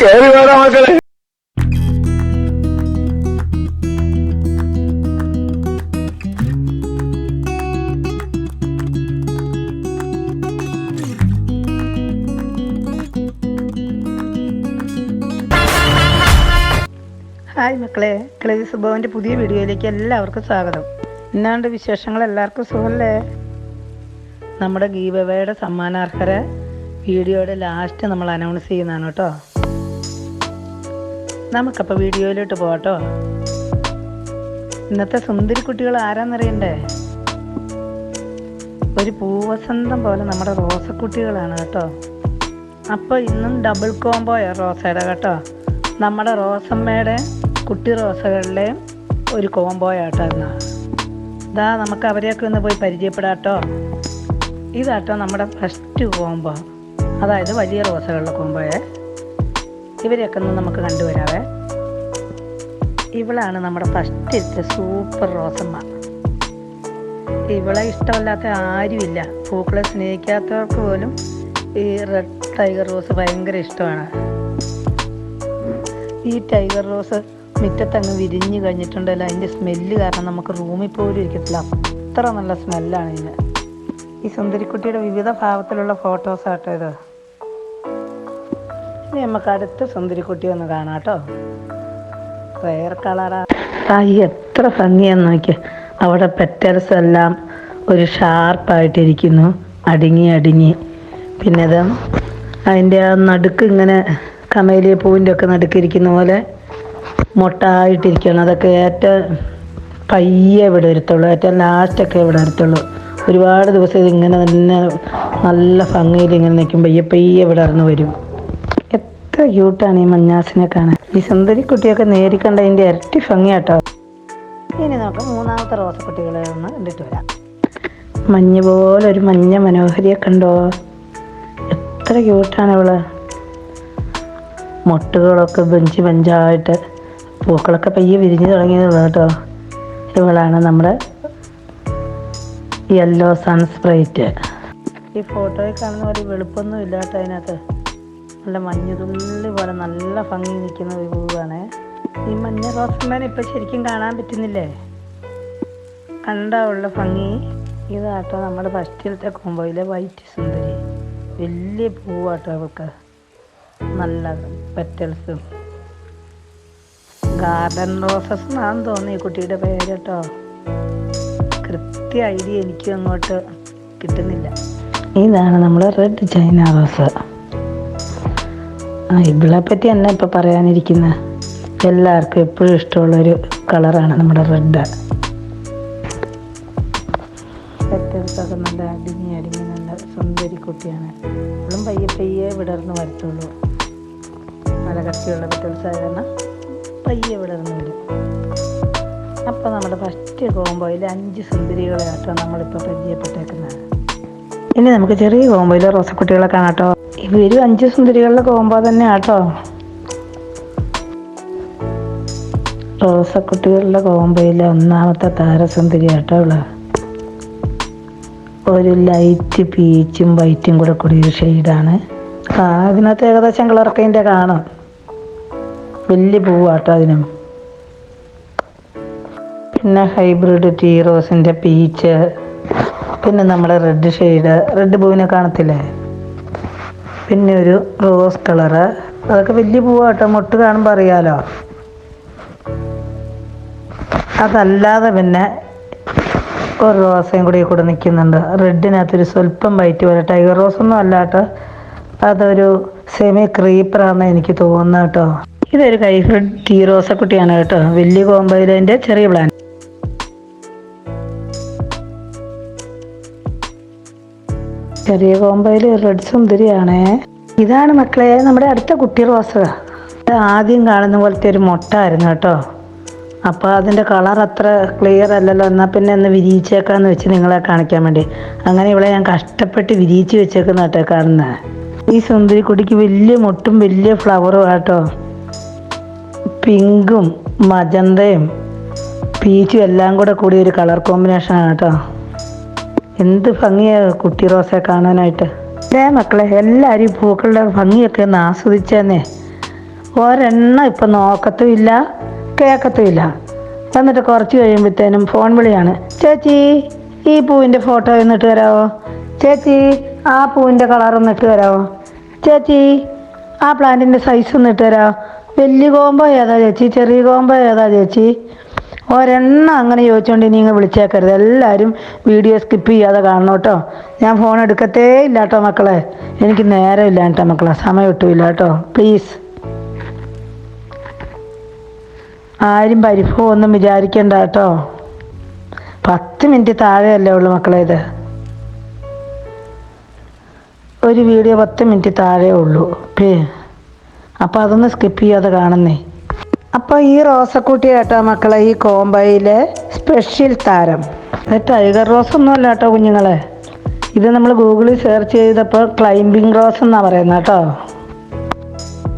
കേറി വേണം മക്കളെ. ഹായ് മക്കളെ ക്ലേവി സുബോവിന്റെ പുതിയ വീഡിയോയിലേക്ക് എല്ലാവർക്കും സ്വാഗതം. ഇന്നാണ്ട് വിശേഷങ്ങൾ എല്ലാവർക്കും സുഖമല്ലേ നമ്മുടെ ഗീവവയുടെ സമ്മാനാർഹരെ വീഡിയോയുടെ ലാസ്റ്റ് നമ്മൾ അനൗൺസ് ചെയ്യുന്നതാണ് കേട്ടോ. നമുക്കപ്പോൾ വീഡിയോയിലോട്ട് പോകട്ടോ ഇന്നത്തെ സുന്ദരി കുട്ടികൾ ആരാന്നറിയണ്ടേ? ഒരു പൂവസന്തം പോലെ നമ്മുടെ റോസക്കുട്ടികളാണ് കേട്ടോ. അപ്പോൾ ഇന്നും ഡബിൾ കോംബോയാണ് റോസയുടെ കേട്ടോ. നമ്മുടെ റോസമ്മയുടെ കുട്ടി റോസകളിലെയും ഒരു കോംബോയാട്ടോ എന്നാ ഇതാ നമുക്ക് അവരെയൊക്കെ ഒന്ന് പോയി പരിചയപ്പെടാട്ടോ. ഇതാട്ടോ നമ്മുടെ ഫസ്റ്റ് കോംബോ അതായത് വലിയ റോസകളുടെ കോംബോയെ ഇവരെയൊക്കെ ഒന്ന് നമുക്ക് കണ്ടുവരാവേ. ഇവളാണ് നമ്മുടെ ഫസ്റ്റ് സൂപ്പർ റോസമ്മ. ഇവളെ ഇഷ്ടമല്ലാത്ത ആരുമില്ല. പൂക്കളെ സ്നേഹിക്കാത്തവർക്ക് പോലും ഈ റെഡ് ടൈഗർ റോസ് ഭയങ്കര ഇഷ്ടമാണ്. ഈ ടൈഗർ റോസ് മുറ്റത്തങ്ങ് വിരിഞ്ഞു കഴിഞ്ഞിട്ടുണ്ടല്ലോ അതിന്റെ സ്മെല്ല് കാരണം നമുക്ക് റൂമിൽ പോലും ഇരിക്കത്തില്ല. അത്ര നല്ല സ്മെല്ലാണ് ഇതിന്. ഈ സുന്ദരിക്കുട്ടിയുടെ വിവിധ ഭാവത്തിലുള്ള ഫോട്ടോസ് ആട്ടോ ഇത്. ഇനി നമുക്ക് അടുത്ത സുന്ദരിക്കുട്ടി ഒന്ന് കാണാം കേട്ടോ. റയർ കളറാ. തായി എത്ര ഭംഗിയാന്ന് നോക്കിയ. അവിടെ പെറ്റൽസ് എല്ലാം ഒരു ഷാർപ്പായിട്ടിരിക്കുന്നു. അടുങ്ങി അടുങ്ങി. പിന്നെ അത് അതിന്റെ ആ നടുക്ക് ഇങ്ങനെ കമേലിയ പൂവിന്റെ ഒക്കെ നടുക്കിരിക്കുന്ന പോലെ മൊട്ടായിട്ടിരിക്കുകയാണ്. അതൊക്കെ ഏറ്റവും പയ്യെ ഇവിടെ വരത്തുള്ളൂ. ഏറ്റവും ലാസ്റ്റൊക്കെ ഇവിടെ വരത്തുള്ളൂ. ഒരുപാട് ദിവസം ഇതിങ്ങനെ തന്നെ നല്ല ഭംഗിയിൽ ഇങ്ങനെ നിൽക്കും പയ്യെ പയ്യെ ഇവിടെ ഇറന്ന് വരും. എത്ര ക്യൂട്ടാണ് ഈ മഞ്ഞാസിനെ കാണാൻ. ഈ സുന്ദരി കുട്ടിയൊക്കെ നേരിക്കണ്ടതിന്റെ ഇരട്ടി ഭംഗിയാട്ടോ ഇനി നമുക്ക് മൂന്നാമത്തെ റോസക്കുട്ടികളെ ഒന്ന് കണ്ടിട്ട് വരാം. മഞ്ഞ പോലെ ഒരു മഞ്ഞ മനോഹരിയെ കണ്ടോ? എത്ര ക്യൂട്ടാണ് ഇവൾ മുട്ടുകളൊക്കെ ബെഞ്ച് ബെഞ്ചായിട്ട് പൂക്കളൊക്കെ പയ്യെ വിരിഞ്ഞു തുടങ്ങിയതുള്ളൂ കേട്ടോ ഇവളാണ് നമ്മുടെ യെല്ലോ സൺസ്പ്രൈറ്റ് ഈ ഫോട്ടോയിൽ കാണുന്ന പോലെ വെളുപ്പൊന്നും ഇല്ല കേട്ടോ അതിനകത്ത് നല്ല മഞ്ഞുതുള്ളി പോലെ നല്ല ഭംഗി നിൽക്കുന്ന ഒരു പൂവാണ്. ഈ മഞ്ഞ റോസ്മാൻ ഇപ്പം ശരിക്കും കാണാൻ പറ്റുന്നില്ലേ? കണ്ടാ ഉള്ള ഭംഗി. ഇതാട്ടോ നമ്മുടെ ഫസ്റ്റിലത്തെ കോമ്പോയിലെ വൈറ്റ് സുന്ദരി. വലിയ പൂവാട്ടോ അവൾക്ക്. നല്ല പെറ്റൽസും ഗാർഡൻ റോസസ് എന്നാന്ന് തോന്നി കുട്ടിയുടെ പേര് കേട്ടോ കൃത്യ ഐഡിയ എനിക്കും അങ്ങോട്ട് കിട്ടുന്നില്ല. ഇതാണ് നമ്മൾ റെഡ് ചൈന റോസ്. ആ ഇവളെ പറ്റി തന്നെ ഇപ്പം പറയാനിരിക്കുന്ന? എല്ലാവർക്കും എപ്പോഴും ഇഷ്ടമുള്ളൊരു കളറാണ് നമ്മുടെ റെഡ്. പെറ്റൽസൊക്കെ നല്ല അടിങ്ങി അടിങ്ങി നല്ല സുന്ദരി കുട്ടിയാണ്. ഇവളും പയ്യെ പയ്യെ വിടർന്ന് വരത്തുള്ളൂ. നല്ല കട്ടിയുള്ള പെറ്റൽസ് ആയ കാരണം പയ്യെ വിടർന്ന് വരും. അപ്പോൾ നമ്മുടെ ഫസ്റ്റ് കോമ്പോയിൽ അഞ്ച് സുന്ദരികളെ ആട്ടോ നമ്മളിപ്പോൾ പരിചയപ്പെട്ടേക്കുന്നത് ഇനി നമുക്ക് ചെറിയ കോമ്പോയിൽ റോസക്കുട്ടികളെ കാണാട്ടോ. ഇവരും അഞ്ച് സുന്ദരികളുടെ കോമ്പോ തന്നെ ആട്ടോ റോസക്കുട്ടികളുടെ കോമ്പോയിലെ ഒന്നാമത്തെ താരസുന്ദരി ആട്ടോ ഉള്ള ഒരു ലൈറ്റ് പീച്ചും വൈറ്റും കൂടെ കൂടി ഒരു ഷെയ്ഡാണ് ആ അതിനകത്ത് ഏകദേശം കളർക്കതിന്റെ കാണാം. വലിയ പൂവാട്ടോ അതിനും. പിന്നെ ഹൈബ്രിഡ് ടീ റോസിന്റെ പീച്ച് പിന്നെ നമ്മുടെ റെഡ് ഷെയ്ഡ് റെഡ് പൂവിനെ കാണത്തില്ലേ? പിന്നെ ഒരു റോസ് കളറ് അതൊക്കെ വലിയ പൂവാട്ടോ. മുട്ട് കാണുമ്പോൾ അറിയാലോ. അതല്ലാതെ പിന്നെ ഒരു റോസയും കൂടി കൂടെ നിൽക്കുന്നുണ്ട്. റെഡിനകത്തൊരു സ്വല്പം വൈറ്റ് പോലെ. ടൈഗർ റോസ് ഒന്നും അല്ല കേട്ടോ അതൊരു സെമി ക്രീപ്പറാണെന്ന് എനിക്ക് തോന്നുന്നു കേട്ടോ. ഇതൊരു കൈഫ്രഡ് ടീ റോസക്കുട്ടിയാണ് കേട്ടോ. വലിയ കോമ്പയിലെ ചെറിയ പ്ലാൻ ചെറിയ കോമ്പയിൽ റെഡ് സുന്ദരിയാണേ. ഇതാണ് മക്കളെ നമ്മുടെ അടുത്ത കുട്ടി റോസ്. ആദ്യം കാണുന്ന പോലത്തെ ഒരു മുട്ട ആയിരുന്നു കേട്ടോ. അപ്പോൾ അതിന്റെ കളർ അത്ര ക്ലിയർ അല്ലല്ലോ എന്നാൽ പിന്നെ ഒന്ന് വിരിയിച്ചേക്കാന്ന് വെച്ച് നിങ്ങളെ കാണിക്കാൻ വേണ്ടി. അങ്ങനെ ഇവിടെ ഞാൻ കഷ്ടപ്പെട്ട് വിരിയിച്ച് വെച്ചേക്കുന്ന കേട്ടോ കാണുന്നത് ഈ സുന്ദരി കുടിക്ക് വലിയ മുട്ടും വലിയ ഫ്ലവറും ആട്ടോ പിങ്കും മജന്തയും പീച്ചും എല്ലാം കൂടെ കൂടി ഒരു കളർ കോമ്പിനേഷൻ ആണ് കേട്ടോ എന്ത് ഭംഗിയാ കുട്ടി റോസെ കാണാനായിട്ട്? ഏ മക്കളെ എല്ലാവരും ഈ പൂക്കളുടെ ഭംഗിയൊക്കെ ഒന്ന് ആസ്വദിച്ചെന്നേ. ഒരെണ്ണം ഇപ്പം നോക്കത്തുമില്ല കേൾക്കത്തുമില്ല. എന്നിട്ട് കുറച്ച് കഴിയുമ്പോഴത്തേനും ഫോൺ വിളിയാണ്. ചേച്ചി ഈ പൂവിന്റെ ഫോട്ടോ എന്നിട്ട് തരാമോ ചേച്ചി ആ പൂവിന്റെ കളർ എന്നിട്ട് തരാമോ ചേച്ചി ആ പ്ലാന്റിന്റെ സൈസ് എന്നിട്ട് തരാമോ വലിയ കോമ്പോ ഏതാ ചേച്ചി? ചെറിയ കോമ്പോ ഏതാ ചേച്ചി? ഒരെണ്ണം അങ്ങനെ ചോദിച്ചുകൊണ്ട് ഇനി ഇങ്ങനെ വിളിച്ചേക്കരുത്. എല്ലാവരും വീഡിയോ സ്കിപ്പ് ചെയ്യാതെ കാണണം കേട്ടോ. ഞാൻ ഫോൺ എടുക്കത്തേ ഇല്ല കേട്ടോ മക്കളെ. എനിക്ക് നേരമില്ല കേട്ടോ മക്കളെ. സമയം കിട്ടൂല കേട്ടോ. പ്ലീസ് ആരും പരിഭവം ഒന്നും വിചാരിക്കണ്ട കേട്ടോ. പത്ത് മിനിറ്റ് താഴെയല്ലേ ഉള്ളൂ മക്കളെ ഇത്. ഒരു വീഡിയോ പത്ത് മിനിറ്റ് താഴെ ഉള്ളൂ. അപ്പോൾ അതൊന്ന് സ്കിപ്പ് ചെയ്യാതെ കാണുന്നേ. അപ്പോൾ ഈ റോസക്കുട്ടി കേട്ടോ മക്കളെ ഈ കോമ്പയിലെ സ്പെഷ്യൽ താരം. ടൈഗർ റോസ് ഒന്നും അല്ല കേട്ടോ കുഞ്ഞുങ്ങളെ. ഇത് നമ്മൾ ഗൂഗിളിൽ സെർച്ച് ചെയ്തപ്പോൾ ക്ലൈംബിംഗ് റോസ് എന്നാണ് പറയുന്നത് കേട്ടോ.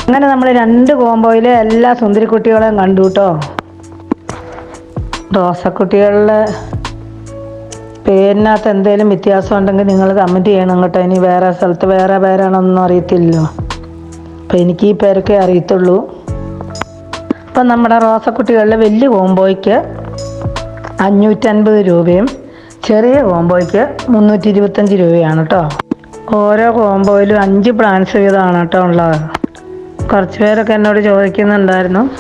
അങ്ങനെ നമ്മൾ രണ്ട് കോമ്പോയിലെ എല്ലാ സുന്ദരി കുട്ടികളെയും കണ്ടു കേട്ടോ. റോസക്കുട്ടികളിലെ പേരിനകത്ത് എന്തെങ്കിലും വ്യത്യാസം ഉണ്ടെങ്കിൽ നിങ്ങൾ കമന്റ് ചെയ്യണം കേട്ടോ. ഇനി വേറെ സ്ഥലത്ത് വേറെ പേരാണോന്നും അറിയത്തില്ലല്ലോ. അപ്പം എനിക്ക് ഈ പേരൊക്കെ അറിയത്തുള്ളൂ. അപ്പം നമ്മുടെ റോസക്കുട്ടികളിൽ വലിയ കോമ്പോയ്ക്ക് അഞ്ഞൂറ്റൻപത് രൂപയും ചെറിയ കോമ്പോയ്ക്ക് മുന്നൂറ്റി ഇരുപത്തഞ്ച് രൂപയാണ് കേട്ടോ. ഓരോ കോമ്പോയിലും അഞ്ച് പ്ലാൻസ് വീതമാണ് കേട്ടോ ഉള്ളത്. കുറച്ച് പേരൊക്കെ എന്നോട് ചോദിക്കുന്നുണ്ടായിരുന്നു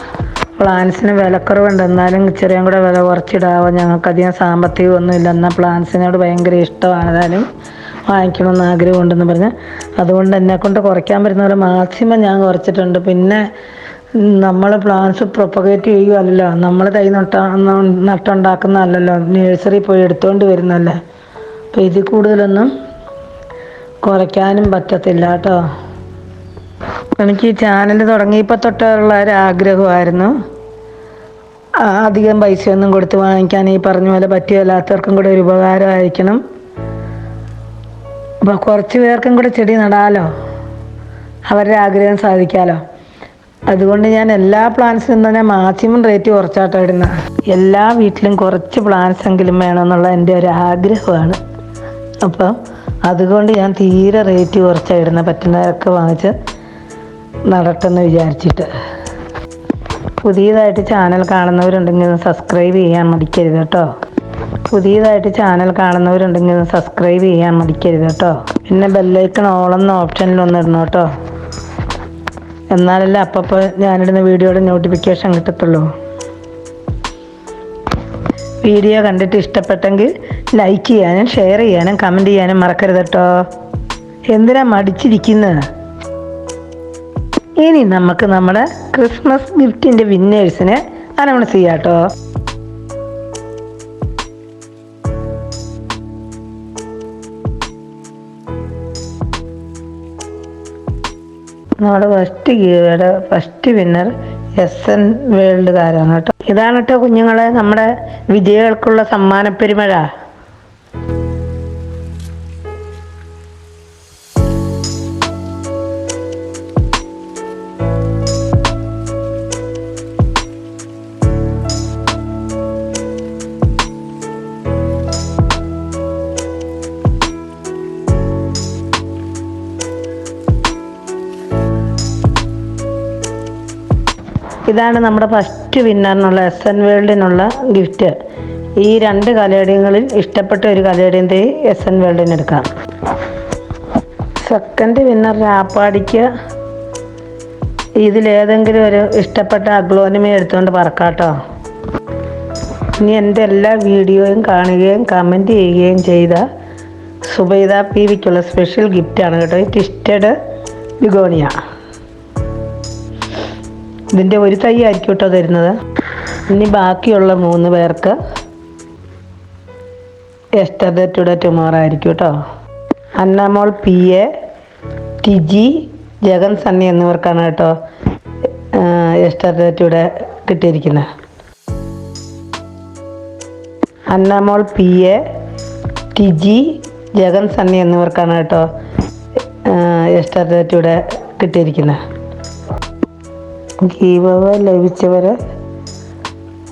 പ്ലാൻസിന് വിലക്കുറവുണ്ട്. എന്നാലും ഇച്ചിരിയും കൂടെ വില കുറച്ചിടാവോ? ഞങ്ങൾക്കധികം സാമ്പത്തികമൊന്നും എന്നാൽ പ്ലാൻസിനോട് ഭയങ്കര ഇഷ്ടമാണ്. ഏതായാലും വാങ്ങിക്കണമെന്ന് ആഗ്രഹമുണ്ടെന്ന് പറഞ്ഞ്. അതുകൊണ്ട് എന്നെക്കൊണ്ട് കുറയ്ക്കാൻ പറ്റുന്ന പോലെ മാക്സിമം ഞാൻ കുറച്ചിട്ടുണ്ട്. പിന്നെ നമ്മൾ പ്ലാന്റ്സ് പ്രൊപ്പഗേറ്റ് ചെയ്യുകയല്ലോ നമ്മൾ തൈ നട്ട നട്ടുണ്ടാക്കുന്നതല്ലല്ലോ. നഴ്സറി പോയി എടുത്തുകൊണ്ട് വരുന്നല്ലേ അപ്പം ഇതിൽ കൂടുതലൊന്നും കുറയ്ക്കാനും പറ്റത്തില്ല കേട്ടോ. എനിക്ക് ഈ ചാനൽ തുടങ്ങിയപ്പോൾ തൊട്ടുള്ള ഒരു ആഗ്രഹമായിരുന്നു. അധികം അധികം പൈസയൊന്നും കൊടുത്ത് വാങ്ങിക്കാൻ ഈ പറഞ്ഞ പോലെ പറ്റിയല്ലാത്തവർക്കും കൂടെ ഒരു ഉപകാരമായിരിക്കണം. അപ്പോൾ കുറച്ച് പേർക്കും കൂടെ ചെടി നടാലോ. അവരുടെ ആഗ്രഹം സാധിക്കാലോ. അതുകൊണ്ട് ഞാൻ എല്ലാ പ്ലാന്റ്സിലും തന്നെ മാക്സിമം റേറ്റ് കുറച്ചാട്ടോ ഇടുന്നത് എല്ലാ വീട്ടിലും കുറച്ച് പ്ലാന്റ്സ് എങ്കിലും വേണമെന്നുള്ള എന്റെ ഒരു ആഗ്രഹമാണ്. അപ്പം അതുകൊണ്ട് ഞാൻ തീരെ റേറ്റ് കുറച്ചാണ് ഇടുന്ന പറ്റുന്നതൊക്കെ വാങ്ങിച്ച് നടട്ടെന്ന് വിചാരിച്ചിട്ട്. പുതിയതായിട്ട് ചാനൽ കാണുന്നവരുണ്ടെങ്കിൽ സബ്സ്ക്രൈബ് ചെയ്യാൻ മടിക്കരുത് കേട്ടോ. പുതിയതായിട്ട് ചാനൽ കാണുന്നവരുണ്ടെങ്കിൽ സബ്സ്ക്രൈബ് ചെയ്യാൻ മടിക്കരുത് കേട്ടോ. പിന്നെ ബെല്ലൈക്കൺ ഓളെന്ന ഓപ്ഷനിലൊന്ന് ഇടണം കേട്ടോ. എന്നാലല്ലേ അപ്പോൾ ഞാനിടുന്ന വീഡിയോയുടെ നോട്ടിഫിക്കേഷൻ കിട്ടത്തുള്ളൂ. വീഡിയോ കണ്ടിട്ട് ഇഷ്ടപ്പെട്ടെങ്കിൽ ലൈക്ക് ചെയ്യാനും ഷെയർ ചെയ്യാനും കമന്റ് ചെയ്യാനും മറക്കരുത് കേട്ടോ. എന്തിനാ മടിച്ചിരിക്കുന്നത് ഇനി നമുക്ക് നമ്മുടെ ക്രിസ്മസ് ഗിഫ്റ്റിന്റെ വിന്നേഴ്സിനെ അനൗൺസ് ചെയ്യാം കേട്ടോ. നമ്മുടെ ഫസ്റ്റ് ഗീവയുടെ ഫസ്റ്റ് വിന്നർ എസ് എൻ വേൾഡുകാരാണ് കേട്ടോ. ഇതാണ് കേട്ടോ കുഞ്ഞുങ്ങളെ നമ്മുടെ വിജയികൾക്കുള്ള സമ്മാന പെരുമഴ ഇതാണ് നമ്മുടെ ഫസ്റ്റ് വിന്നറിനുള്ള എസ് എൻ വേൾഡിനുള്ള ഗിഫ്റ്റ് ഈ രണ്ട് കലയടിയങ്ങളിൽ ഇഷ്ടപ്പെട്ട ഒരു കലയടിയും തേ എസ് എൻ വേൾഡിന് എടുക്കാം. സെക്കൻഡ് വിന്നർ രാപ്പാടിക്ക് ഇതിലേതെങ്കിലും ഒരു ഇഷ്ടപ്പെട്ട അഗ്ലോനിമ എടുത്തുകൊണ്ട് പറക്കാട്ടോ. ഇനി എന്റെ എല്ലാ വീഡിയോയും കാണുകയും കമന്റ് ചെയ്യുകയും ചെയ്ത സുബൈദ പി വിക്കുള്ള സ്പെഷ്യൽ ഗിഫ്റ്റാണ് കേട്ടോ. ഈ ട്വിസ്റ്റഡ് ബിഗോണിയ ഇതിന്റെ ഒരു തൈ ആയിരിക്കും കേട്ടോ തരുന്നത്. ഇനി ബാക്കിയുള്ള മൂന്ന് പേർക്ക് എസ്റ്റർഡേ ടുഡേ ടുമോറോ ആയിരിക്കും കേട്ടോ. Annamol P A TG Jagan Sunny എന്നിവർക്കാണ് കേട്ടോ എസ്റ്റർഡേ ടുഡേ കിട്ടിയിരിക്കുന്നത്. Annamol P A TG Jagan Sunny എന്നിവർക്കാണ് കേട്ടോ എസ്റ്റർഡേ ടുഡേ കിട്ടിയിരിക്കുന്നത്. ഗീവ് ലഭിച്ചവരെ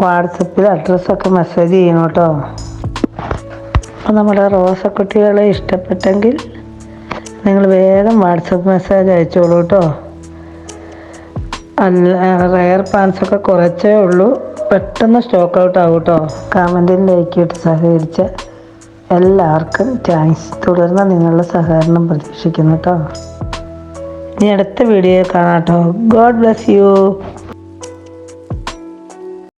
വാട്സപ്പിൽ അഡ്രസ്സൊക്കെ മെസ്സേജ് ചെയ്യണം കേട്ടോ. അപ്പോൾ നമ്മുടെ റോസക്കുട്ടികളെ ഇഷ്ടപ്പെട്ടെങ്കിൽ നിങ്ങൾ വേഗം വാട്സപ്പ് മെസ്സേജ് അയച്ചോളൂ കേട്ടോ. അല്ല റയർ പാൻസൊക്കെ കുറച്ചേ ഉള്ളൂ. പെട്ടെന്ന് സ്റ്റോക്ക് ഔട്ട് ആവും കേട്ടോ. കമന്റിൽ ലൈക്കിട്ട് സഹകരിച്ച എല്ലാവർക്കും താങ്ക്സ് തുടർന്ന് നിങ്ങളുടെ സഹകരണം പ്രതീക്ഷിക്കുന്നു കേട്ടോ. ഇനി അടുത്ത വീഡിയോ കാണാം കേട്ടോ. God bless you